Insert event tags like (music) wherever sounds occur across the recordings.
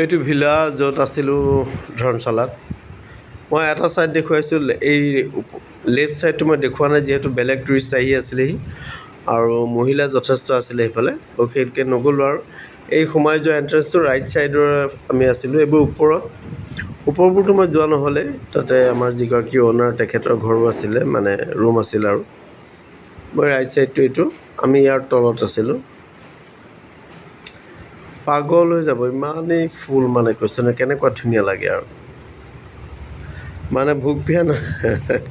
এইটো ভিলা য'ত আছিলোঁ ধৰ্মশালাত। মই এটা ছাইড দেখুৱাইছোঁ এই লেফ্ট ছাইডটো মই দেখুওৱা নাই যিহেতু বেলেগ টুৰিষ্ট আহি আছিলেহি আৰু মহিলা যথেষ্ট আছিলে সেইফালে। সেইটোকে নগ'লোঁ আৰু। এই সোমাই যোৱা এণ্ট্ৰেঞ্চটো ৰাইট ছাইডৰ আমি আছিলোঁ এইবোৰ ওপৰত। ওপৰবোৰতো মই যোৱা নহ'লে তাতে আমাৰ যিগৰাকী অ'নাৰ তেখেতৰ ঘৰো আছিলে মানে ৰুম আছিল আৰু। মই ৰাইট ছাইডটো এইটো আমি ইয়াৰ তলত আছিলোঁ। পাগল হৈ যাব, ইমানেই ফুল মানে কৈছে নহয় কেনেকুৱা ধুনীয়া লাগে আৰু। মানে ভোক পিয়া ন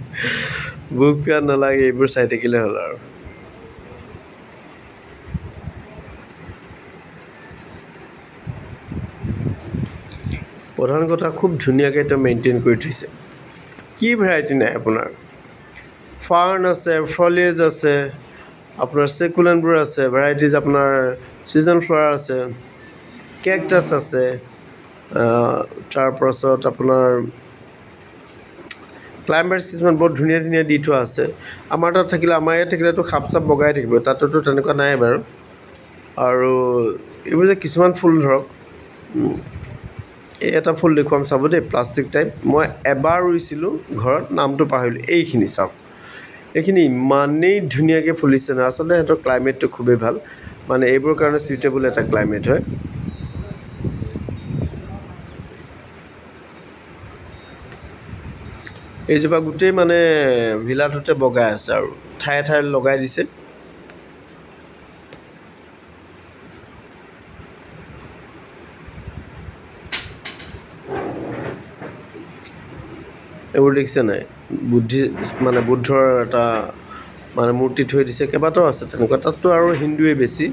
(laughs) ভোক পিয়া নালাগে, এইবোৰ চাই থাকিলে হ'ল আৰু। প্ৰধান কথা, খুব ধুনীয়াকৈ তেওঁ মেইনটেইন কৰি থৈছে। কি ভেৰাইটি নাই আপোনাৰ? ফাৰ্ণ আছে ফলিয়েজ আছে, আপোনাৰ চেকুলেণ্টবোৰ আছে ভেৰাইটিজ আপোনাৰ ছিজন ফ্লাৱাৰ আছে। কেকটাছ আছে তাৰপাছত আপোনাৰ ক্লাইম্বাৰ্ছ কিছুমান বৰ ধুনীয়া ধুনীয়া দি থোৱা আছে। আমাৰ তাত থাকিলে আমাৰ ইয়াত থাকিলেতো সাপ চাপ বগাই থাকিব তাততো তেনেকুৱা নাই বাৰু। আৰু এইবোৰ যে কিছুমান ফুল ধৰক এই এটা ফুল দেখুৱাম চাব দেই প্লাষ্টিক টাইপ মই এবাৰ ৰুইছিলোঁ ঘৰত নামটো পাহৰিলোঁ এইখিনি চাওক। এইখিনি ইমানেই ধুনীয়াকৈ ফুলিছে নহয় আচলতে সিহঁতৰ ক্লাইমেটটো খুবেই ভাল। মানে এইবোৰৰ কাৰণে চুইটেবল এটা ক্লাইমেট হয়। এইজোপা গোটেই মানে ভিলাটোতে বগাই আছে আৰু ঠায়ে ঠায়ে লগাই দিছে। এইবোৰ দেখিছে নাই? বুদ্ধি মানে বুদ্ধৰ এটা মানে মূৰ্তি থৈ দিছে। কেইবাটাও আছে তেনেকুৱা। তাততো আৰু হিন্দুৱে বেছি।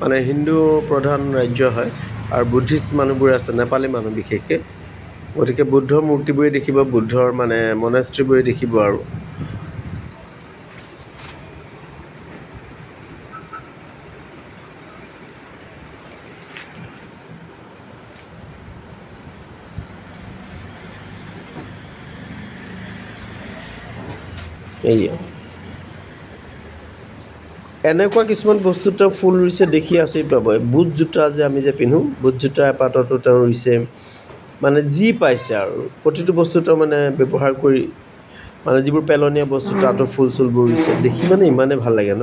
মানে হিন্দু প্ৰধান ৰাজ্য হয়। আৰু বুদ্ধিষ্ট মানুহবোৰ আছে নেপালী মানুহ বিশেষকৈ। গতিকে বুদ্ধৰ মূৰ্তিবোৰেই দেখিব বুদ্ধৰ মানে মনেষ্ট্ৰিবোৰেই দেখিব আৰু। এনেকুৱা কিছুমান বস্তুত তেওঁ ফুল ৰুইছে দেখি আচৰিত পাব। বুট জোতা যে আমি যে পিন্ধোঁ বুট জোতা এপাততো তেওঁ ৰুইছে। মানে যি পাইছে আৰু প্ৰতিটো বস্তু তেওঁ মানে ব্যৱহাৰ কৰি মানে যিবোৰ পেলনীয়া বস্তু তাতো ফুল চুলবোৰ ৰুইছে দেখি মানে ইমানেই ভাল লাগে ন?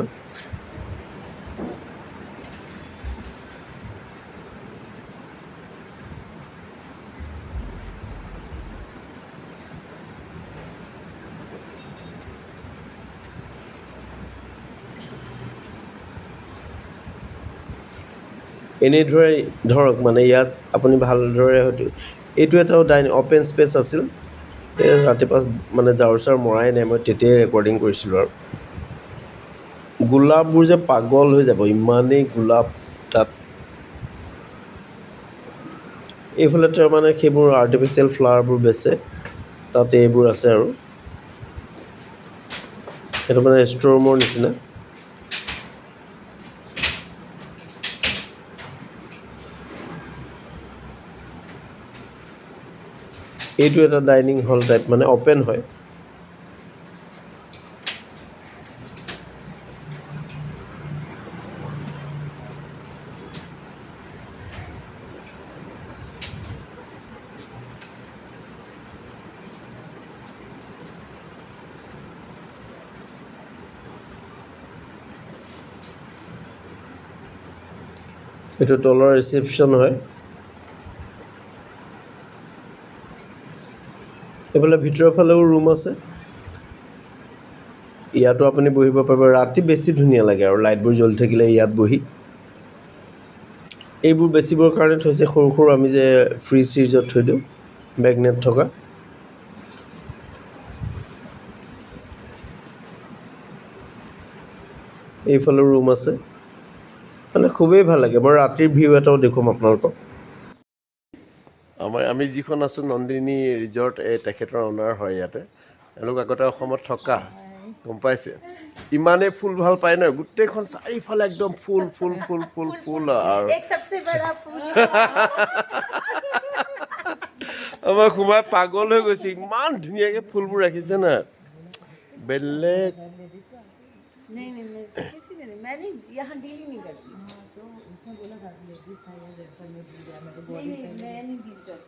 এনেদৰে ধৰক মানে ইয়াত আপুনি ভালদৰে হয়তো এইটো এটা ডাইনিং অ'পেন স্পেচ আছিল। ৰাতিপুৱা মানে ঝাৰু চাৰু মৰাই নাই মই তেতিয়াই ৰেকৰ্ডিং কৰিছিলোঁ আৰু। গোলাপবোৰ যে পাগল হৈ যাব ইমানেই গোলাপ তাত। এইফালে তেওঁ মানে সেইবোৰ আৰ্টিফিচিয়েল ফ্লাৱাৰবোৰ বেচে তাতে এইবোৰ আছে আৰু। সেইটো মানে ষ্ট'ৰ ৰুমৰ নিচিনা। এইটো এটা ডাইনিং হল টাইপ মানে অ'পেন হয়। এইটো তলৰ ৰিচেপশ্যন হয়। এইফালে ভিতৰৰ ফালেও ৰুম আছে। ইয়াতো আপুনি বহিব পাৰিব। ৰাতি বেছি ধুনীয়া লাগে আৰু লাইটবোৰ জ্বলি থাকিলে ইয়াত বহি। এইবোৰ বেচিবৰ কাৰণে থৈছে সৰু সৰু আমি যে ফ্ৰিজ চিজত থৈ দিওঁ বেগনেট থকা। এইফালেও ৰুম আছে। মানে খুবেই ভালো লাগে। মই ৰাতিৰ ভিউ এটাও দেখুৱাম আপোনালোকক। আমাৰ আমি যিখন আছোঁ নন্দিনী ৰিজৰ্ট এই তেখেতৰ অনাৰ হয় ইয়াতে। এওঁলোক আগতে অসমত থকা গম পাইছে? ইমানেই ফুল ভাল পায় ন? গোটেইখন চাৰিওফালে একদম ফুল ফুল ফুল ফুল ফুল আৰু (laughs) আমাৰ সোমাই পাগল হৈ গৈছে। ইমান ধুনীয়াকৈ ফুলবোৰ ৰাখিছে না। বেলেগ नहीं नहीं मैं किसी ने नहीं मैं नहीं यहाँ डील नहीं करती। हाँ तो उसने बोला था लेडीज़ था या लड़का में डील मैं तो नहीं मैं नहीं डील करती।